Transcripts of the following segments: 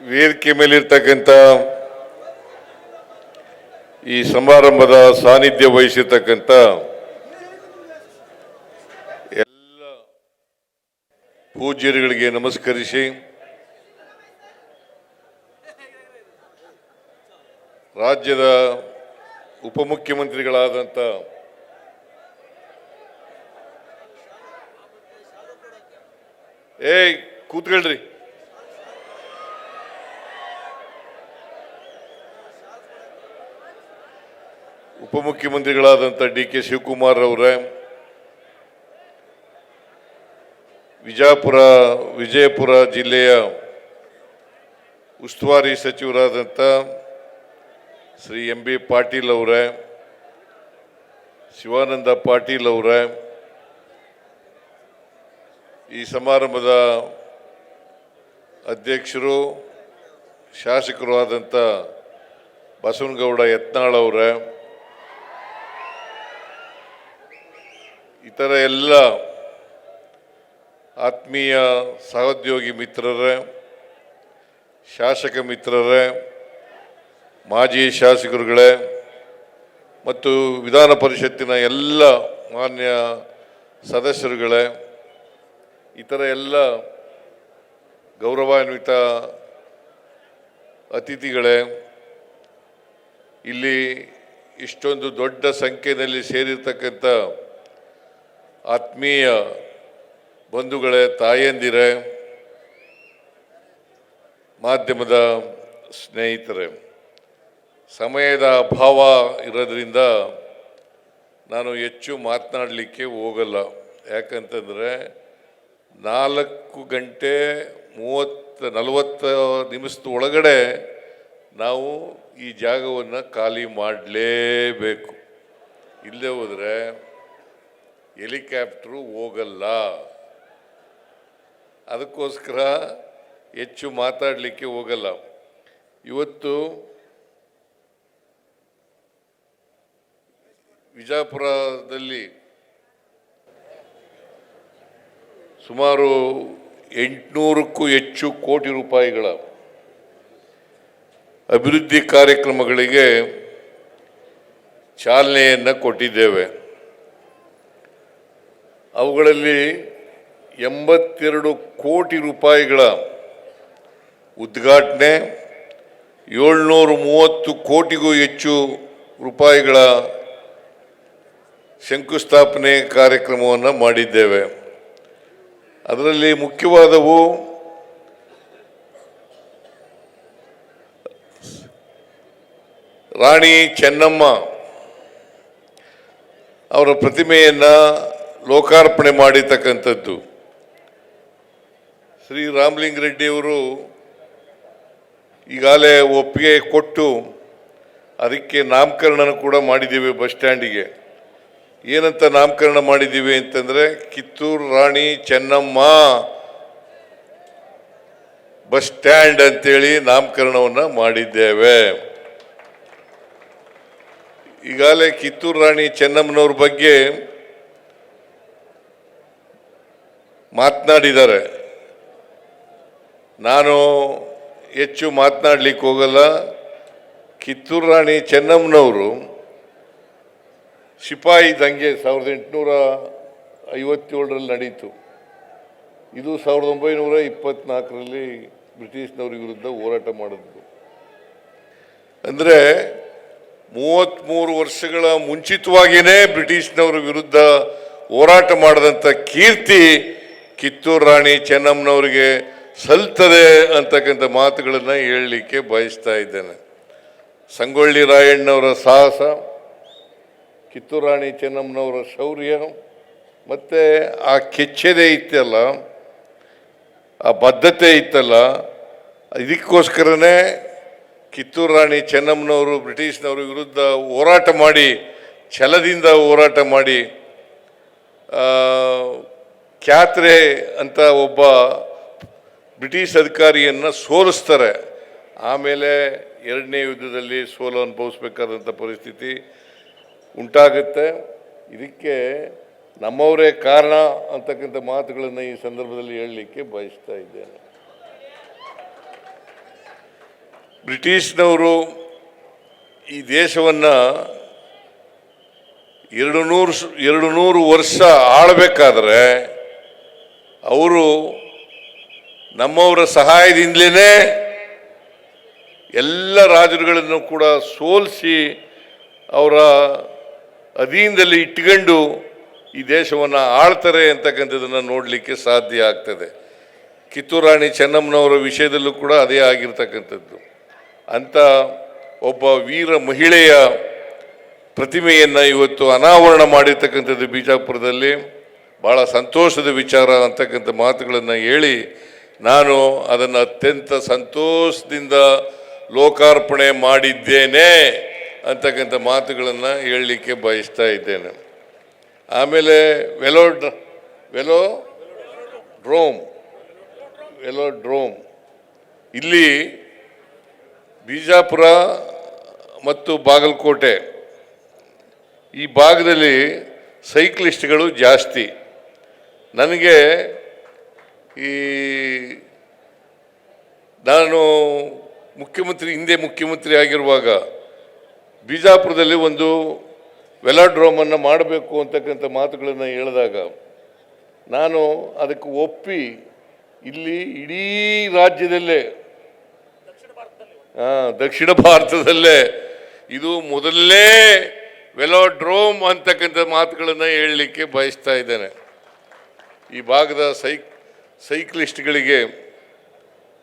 ವೇದಿಕೆ ಮೇಲಿರ್ತಕ್ಕಂಥ ಈ ಸಮಾರಂಭದ ಸಾನ್ನಿಧ್ಯ ವಹಿಸಿರ್ತಕ್ಕಂಥ ಎಲ್ಲ ಪೂಜ್ಯರುಗಳಿಗೆ ನಮಸ್ಕರಿಸಿ ರಾಜ್ಯದ ಉಪಮುಖ್ಯಮಂತ್ರಿಗಳಾದಂಥ ಏಯ್ ಕೂತ್ಕೊಳ್ರಿ. ಉಪಮುಖ್ಯಮಂತ್ರಿಗಳಾದಂಥ ಡಿ ಕೆ ಶಿವಕುಮಾರ್ ಅವರೇ, ವಿಜಾಪುರ, ವಿಜಯಪುರ ಜಿಲ್ಲೆಯ ಉಸ್ತುವಾರಿ ಸಚಿವರಾದಂಥ ಶ್ರೀ ಎಂ ಬಿ ಪಾಟೀಲ್ ಅವರೇ, ಶಿವಾನಂದ ಪಾಟೀಲ್ ಅವರೇ, ಈ ಸಮಾರಂಭದ ಅಧ್ಯಕ್ಷರು, ಶಾಸಕರು ಆದಂಥ ಬಸವನಗೌಡ ಯತ್ನಾಳ್ ಅವರೇ ಇತರ ಎಲ್ಲ ಆತ್ಮೀಯ ಸಹೋದ್ಯೋಗಿ ಮಿತ್ರರೇ, ಶಾಸಕ ಮಿತ್ರರೇ, ಮಾಜಿ ಶಾಸಕರುಗಳೇ ಮತ್ತು ವಿಧಾನ ಪರಿಷತ್ತಿನ ಎಲ್ಲ ಮಾನ್ಯ ಸದಸ್ಯರುಗಳೇ, ಇತರ ಎಲ್ಲ ಗೌರವಾನ್ವಿತ ಅತಿಥಿಗಳೇ, ಇಲ್ಲಿ ಇಷ್ಟೊಂದು ದೊಡ್ಡ ಸಂಖ್ಯೆಯಲ್ಲಿ ಸೇರಿರ್ತಕ್ಕಂಥ ಆತ್ಮೀಯ ಬಂಧುಗಳೇ, ತಾಯಂದಿರೇ, ಮಾಧ್ಯಮದ ಸ್ನೇಹಿತರೆ, ಸಮಯದ ಅಭಾವ ಇರೋದ್ರಿಂದ ನಾನು ಹೆಚ್ಚು ಮಾತನಾಡಲಿಕ್ಕೆ ಹೋಗಲ್ಲ. ಯಾಕಂತಂದರೆ ನಾಲ್ಕು ಗಂಟೆ ಮೂವತ್ತು, ನಲವತ್ತು ನಿಮಿಷದ ಒಳಗಡೆ ನಾವು ಈ ಜಾಗವನ್ನು ಖಾಲಿ ಮಾಡಲೇಬೇಕು. ಇಲ್ಲದೆ ಹೋದರೆ ಹೆಲಿಕಾಪ್ಟ್ರು ಹೋಗಲ್ಲ. ಅದಕ್ಕೋಸ್ಕರ ಹೆಚ್ಚು ಮಾತಾಡಲಿಕ್ಕೆ ಹೋಗಲ್ಲ. ಇವತ್ತು ವಿಜಾಪುರದಲ್ಲಿ ಸುಮಾರು ಎಂಟುನೂರಕ್ಕೂ ಹೆಚ್ಚು ಕೋಟಿ ರೂಪಾಯಿಗಳ ಅಭಿವೃದ್ಧಿ ಕಾರ್ಯಕ್ರಮಗಳಿಗೆ ಚಾಲನೆಯನ್ನು ಕೊಟ್ಟಿದ್ದೇವೆ. ಅವುಗಳಲ್ಲಿ ಎಂಬತ್ತೆರಡು ಕೋಟಿ ರೂಪಾಯಿಗಳ ಉದ್ಘಾಟನೆ, ಏಳ್ನೂರು ಮೂವತ್ತು ಕೋಟಿಗೂ ಹೆಚ್ಚು ರೂಪಾಯಿಗಳ ಶಂಕುಸ್ಥಾಪನೆ ಕಾರ್ಯಕ್ರಮವನ್ನು ಮಾಡಿದ್ದೇವೆ. ಅದರಲ್ಲಿ ಮುಖ್ಯವಾದವು ರಾಣಿ ಚೆನ್ನಮ್ಮ ಅವರ ಪ್ರತಿಮೆಯನ್ನು ಲೋಕಾರ್ಪಣೆ ಮಾಡಿರ್ತಕ್ಕಂಥದ್ದು. ಶ್ರೀ ರಾಮಲಿಂಗ ರೆಡ್ಡಿಯವರು ಈಗಾಗಲೇ ಒಪ್ಪಿಗೆ ಕೊಟ್ಟು ಅದಕ್ಕೆ ನಾಮಕರಣನ ಕೂಡ ಮಾಡಿದ್ದೀವಿ ಬಸ್ ಸ್ಟ್ಯಾಂಡಿಗೆ. ಏನಂತ ನಾಮಕರಣ ಮಾಡಿದ್ದೀವಿ ಅಂತಂದರೆ, ಕಿತ್ತೂರು ರಾಣಿ ಚೆನ್ನಮ್ಮ ಬಸ್ ಸ್ಟ್ಯಾಂಡ್ ಅಂತೇಳಿ ನಾಮಕರಣವನ್ನು ಮಾಡಿದ್ದೇವೆ. ಈಗಾಗಲೇ ಕಿತ್ತೂರು ರಾಣಿ ಚೆನ್ನಮ್ಮನವ್ರ ಬಗ್ಗೆ ಮಾತನಾಡಿದ್ದಾರೆ. ನಾನು ಹೆಚ್ಚು ಮಾತನಾಡಲಿಕ್ಕೆ ಹೋಗಲ್ಲ. ಕಿತ್ತೂರು ರಾಣಿ ಚೆನ್ನಮ್ಮನವರು ಸಿಪಾಯಿ ದಂಗೆ ಸಾವಿರದ ಎಂಟುನೂರ ಐವತ್ತೇಳರಲ್ಲಿ ನಡೀತು. ಇದು ಸಾವಿರದ ಒಂಬೈನೂರ ಇಪ್ಪತ್ತ್ನಾಲ್ಕರಲ್ಲಿ ಬ್ರಿಟಿಷ್ನವ್ರ ವಿರುದ್ಧ ಹೋರಾಟ ಮಾಡಿದ್ರು ಅಂದರೆ ಮೂವತ್ತ್ಮೂರು ವರ್ಷಗಳ ಮುಂಚಿತವಾಗಿಯೇ ಬ್ರಿಟಿಷ್ನವ್ರ ವಿರುದ್ಧ ಹೋರಾಟ ಮಾಡಿದಂಥ ಕೀರ್ತಿ ಕಿತ್ತೂರು ರಾಣಿ ಚೆನ್ನಮ್ಮನವ್ರಿಗೆ ಸಲ್ತದೆ ಅಂತಕ್ಕಂಥ ಮಾತುಗಳನ್ನು ಹೇಳಲಿಕ್ಕೆ ಬಯಸ್ತಾ ಇದ್ದೇನೆ. ಸಂಗೊಳ್ಳಿ ರಾಯಣ್ಣವರ ಸಾಹಸ, ಕಿತ್ತೂರು ರಾಣಿ ಚೆನ್ನಮ್ಮನವರ ಶೌರ್ಯ, ಮತ್ತು ಆ ಕೆಚ್ಚೆದೆ ಇತ್ತಲ್ಲ, ಆ ಬದ್ಧತೆ ಇತ್ತಲ್ಲ, ಇದಕ್ಕೋಸ್ಕರನೇ ಕಿತ್ತೂರು ರಾಣಿ ಚೆನ್ನಮ್ಮನವರು ಬ್ರಿಟಿಷ್ನವ್ರ ವಿರುದ್ಧ ಹೋರಾಟ ಮಾಡಿ, ಛಲದಿಂದ ಹೋರಾಟ ಮಾಡಿ ಕ್ಯಾತ್ರೆ ಅಂತ ಒಬ್ಬ ಬ್ರಿಟಿಷ್ ಅಧಿಕಾರಿಯನ್ನು ಸೋಲಿಸ್ತಾರೆ. ಆಮೇಲೆ ಎರಡನೇ ಯುದ್ಧದಲ್ಲಿ ಸೋಲು ಅನುಭವಿಸ್ಬೇಕಾದಂಥ ಪರಿಸ್ಥಿತಿ ಉಂಟಾಗುತ್ತೆ. ಇದಕ್ಕೆ ನಮ್ಮವರೇ ಕಾರಣ ಅಂತಕ್ಕಂಥ ಮಾತುಗಳನ್ನು ಈ ಸಂದರ್ಭದಲ್ಲಿ ಹೇಳಲಿಕ್ಕೆ ಬಯಸ್ತಾ ಇದ್ದೇನೆ. ಬ್ರಿಟಿಷ್ನವರು ಈ ದೇಶವನ್ನು ಎರಡು ನೂರು ಎರಡು ನೂರು ವರ್ಷ ಆಳಬೇಕಾದ್ರೆ ಅವರು ನಮ್ಮವರ ಸಹಾಯದಿಂದಲೇ ಎಲ್ಲ ರಾಜರುಗಳನ್ನು ಕೂಡ ಸೋಲಿಸಿ ಅವರ ಅಧೀನದಲ್ಲಿ ಇಟ್ಕೊಂಡು ಈ ದೇಶವನ್ನು ಆಳ್ತಾರೆ ಅಂತಕ್ಕಂಥದ್ದನ್ನು ನೋಡಲಿಕ್ಕೆ ಸಾಧ್ಯ ಆಗ್ತದೆ. ಕಿತ್ತೂರು ರಾಣಿ ಚೆನ್ನಮ್ಮನವರ ವಿಷಯದಲ್ಲೂ ಕೂಡ ಅದೇ ಆಗಿರ್ತಕ್ಕಂಥದ್ದು. ಅಂಥ ಒಬ್ಬ ವೀರ ಮಹಿಳೆಯ ಪ್ರತಿಮೆಯನ್ನು ಇವತ್ತು ಅನಾವರಣ ಮಾಡಿರ್ತಕ್ಕಂಥದ್ದು ಬಿಜಾಪುರದಲ್ಲಿ. ಭಾಳ ಸಂತೋಷದ ವಿಚಾರ ಅಂತಕ್ಕಂಥ ಮಾತುಗಳನ್ನು ಹೇಳಿ ನಾನು ಅದನ್ನು ಅತ್ಯಂತ ಸಂತೋಷದಿಂದ ಲೋಕಾರ್ಪಣೆ ಮಾಡಿದ್ದೇನೆ ಅಂತಕ್ಕಂಥ ಮಾತುಗಳನ್ನು ಹೇಳಲಿಕ್ಕೆ ಬಯಸ್ತಾ ಇದ್ದೇನೆ. ಆಮೇಲೆ ವೆಲೋ ಡ್ರ ವೆಲೋ ಡ್ರೋಮ್ ವೆಲೋ ಡ್ರೋಮ್. ಇಲ್ಲಿ ಬಿಜಾಪುರ ಮತ್ತು ಬಾಗಲಕೋಟೆ ಈ ಭಾಗದಲ್ಲಿ ಸೈಕ್ಲಿಸ್ಟ್ಗಳು ಜಾಸ್ತಿ. ನನಗೆ ಈ ನಾನು ಮುಖ್ಯಮಂತ್ರಿ, ಹಿಂದೆ ಮುಖ್ಯಮಂತ್ರಿ ಆಗಿರುವಾಗ ಬಿಜಾಪುರದಲ್ಲಿ ಒಂದು ವೆಲಾಡ್ರೋಮನ್ನು ಮಾಡಬೇಕು ಅಂತಕ್ಕಂಥ ಮಾತುಗಳನ್ನು ಹೇಳಿದಾಗ ನಾನು ಅದಕ್ಕೆ ಒಪ್ಪಿ ಇಲ್ಲಿ ಇಡೀ ರಾಜ್ಯದಲ್ಲೇ, ಹಾಂ, ದಕ್ಷಿಣ ಭಾರತದಲ್ಲೇ ಇದು ಮೊದಲನೇ ವೆಲೋಡ್ರೋಮ್ ಅಂತಕ್ಕಂಥ ಮಾತುಗಳನ್ನು ಹೇಳಲಿಕ್ಕೆ ಬಯಸ್ತಾ ಇದ್ದೇನೆ. ಈ ಭಾಗದ ಸೈಕ್ ಸೈಕ್ಲಿಸ್ಟ್ಗಳಿಗೆ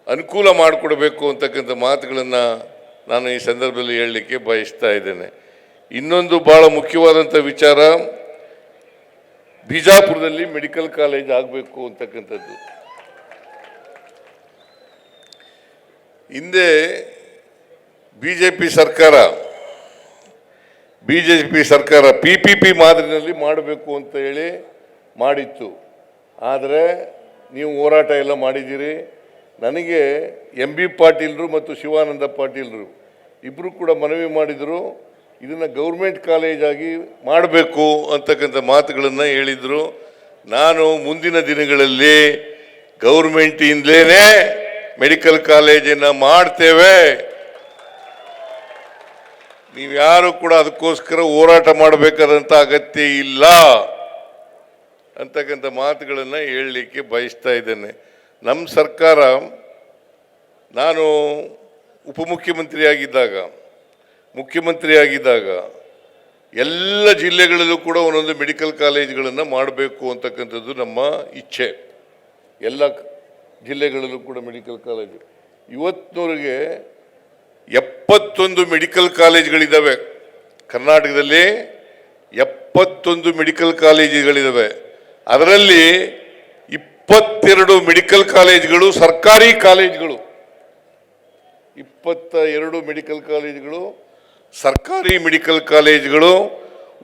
ಅನುಕೂಲ ಮಾಡಿಕೊಡಬೇಕು ಅಂತಕ್ಕಂಥ ಮಾತುಗಳನ್ನು ನಾನು ಈ ಸಂದರ್ಭದಲ್ಲಿ ಹೇಳಲಿಕ್ಕೆ ಬಯಸ್ತಾ ಇದ್ದೇನೆ. ಇನ್ನೊಂದು ಭಾಳ ಮುಖ್ಯವಾದಂಥ ವಿಚಾರ, ಬಿಜಾಪುರದಲ್ಲಿ ಮೆಡಿಕಲ್ ಕಾಲೇಜ್ ಆಗಬೇಕು ಅಂತಕ್ಕಂಥದ್ದು. ಹಿಂದೆ ಬಿ ಜೆ ಪಿ ಸರ್ಕಾರ ಬಿ ಜೆ ಪಿ ಸರ್ಕಾರ ಪಿ ಪಿ ಪಿ ಮಾದರಿನಲ್ಲಿ ಮಾಡಬೇಕು ಅಂತ ಹೇಳಿ ಮಾಡಿತ್ತು. ಆದರೆ ನೀವು ಹೋರಾಟ ಎಲ್ಲ ಮಾಡಿದ್ದೀರಿ. ನನಗೆ ಎಂ ಬಿ ಪಾಟೀಲ್ರು ಮತ್ತು ಶಿವಾನಂದ ಪಾಟೀಲ್ರು ಇಬ್ಬರು ಕೂಡ ಮನವಿ ಮಾಡಿದರು. ಇದನ್ನು ಗೌರ್ಮೆಂಟ್ ಕಾಲೇಜಾಗಿ ಮಾಡಬೇಕು ಅಂತಕ್ಕಂಥ ಮಾತುಗಳನ್ನು ಹೇಳಿದರು. ನಾನು ಮುಂದಿನ ದಿನಗಳಲ್ಲಿ ಗೌರ್ಮೆಂಟಿಂದಲೇ ಮೆಡಿಕಲ್ ಕಾಲೇಜನ್ನು ಮಾಡ್ತೇವೆ. ನೀವ್ಯಾರು ಕೂಡ ಅದಕ್ಕೋಸ್ಕರ ಹೋರಾಟ ಮಾಡಬೇಕಾದಂಥ ಅಗತ್ಯ ಇಲ್ಲ. ಅಂತಕ್ಕಂಥ ಮಾತುಗಳನ್ನು ಹೇಳಲಿಕ್ಕೆ ಬಯಸ್ತಾ ಇದ್ದೇನೆ. ನಮ್ಮ ಸರ್ಕಾರ ನಾನು ಉಪಮುಖ್ಯಮಂತ್ರಿಯಾಗಿದ್ದಾಗ, ಮುಖ್ಯಮಂತ್ರಿಯಾಗಿದ್ದಾಗ ಎಲ್ಲ ಜಿಲ್ಲೆಗಳಲ್ಲೂ ಕೂಡ ಒಂದೊಂದು ಮೆಡಿಕಲ್ ಕಾಲೇಜ್ಗಳನ್ನು ಮಾಡಬೇಕು ಅಂತಕ್ಕಂಥದ್ದು ನಮ್ಮ ಇಚ್ಛೆ. ಎಲ್ಲ ಜಿಲ್ಲೆಗಳಲ್ಲೂ ಕೂಡ ಮೆಡಿಕಲ್ ಕಾಲೇಜು. ಇವತ್ತಿನವರೆಗೆ ಎಪ್ಪತ್ತೊಂದು ಮೆಡಿಕಲ್ ಕಾಲೇಜ್ಗಳಿದ್ದಾವೆ ಕರ್ನಾಟಕದಲ್ಲಿ ಎಪ್ಪತ್ತೊಂದು ಮೆಡಿಕಲ್ ಕಾಲೇಜುಗಳಿದ್ದಾವೆ ಅದರಲ್ಲಿ ಇಪ್ಪತ್ತೆರಡು ಮೆಡಿಕಲ್ ಕಾಲೇಜ್ಗಳು, ಸರ್ಕಾರಿ ಕಾಲೇಜ್ಗಳು. ಇಪ್ಪತ್ತ ಎರಡು ಮೆಡಿಕಲ್ ಕಾಲೇಜ್ಗಳು, ಸರ್ಕಾರಿ ಮೆಡಿಕಲ್ ಕಾಲೇಜ್ಗಳು,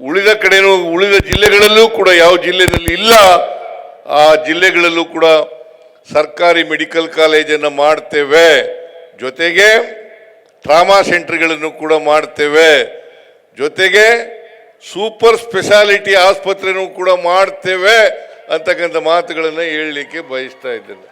ಉಳಿದ ಕಡೆನೂ, ಉಳಿದ ಜಿಲ್ಲೆಗಳಲ್ಲೂ ಕೂಡ ಯಾವ ಜಿಲ್ಲೆಯಲ್ಲಿ ಇಲ್ಲ, ಆ ಜಿಲ್ಲೆಗಳಲ್ಲೂ ಕೂಡ ಸರ್ಕಾರಿ ಮೆಡಿಕಲ್ ಕಾಲೇಜನ್ನು ಮಾಡ್ತೇವೆ. ಜೊತೆಗೆ ಟ್ರಾಮಾ ಸೆಂಟರ್ಗಳನ್ನು ಕೂಡ ಮಾಡ್ತೇವೆ. ಜೊತೆಗೆ ಸೂಪರ್ ಸ್ಪೆಷಾಲಿಟಿ ಆಸ್ಪತ್ರೆನೂ ಕೂಡ ಮಾಡ್ತೇವೆ ಅಂತಕ್ಕಂಥ ಮಾತುಗಳನ್ನು ಹೇಳಲಿಕ್ಕೆ ಬಯಸ್ತಾ ಇದ್ದೇನೆ.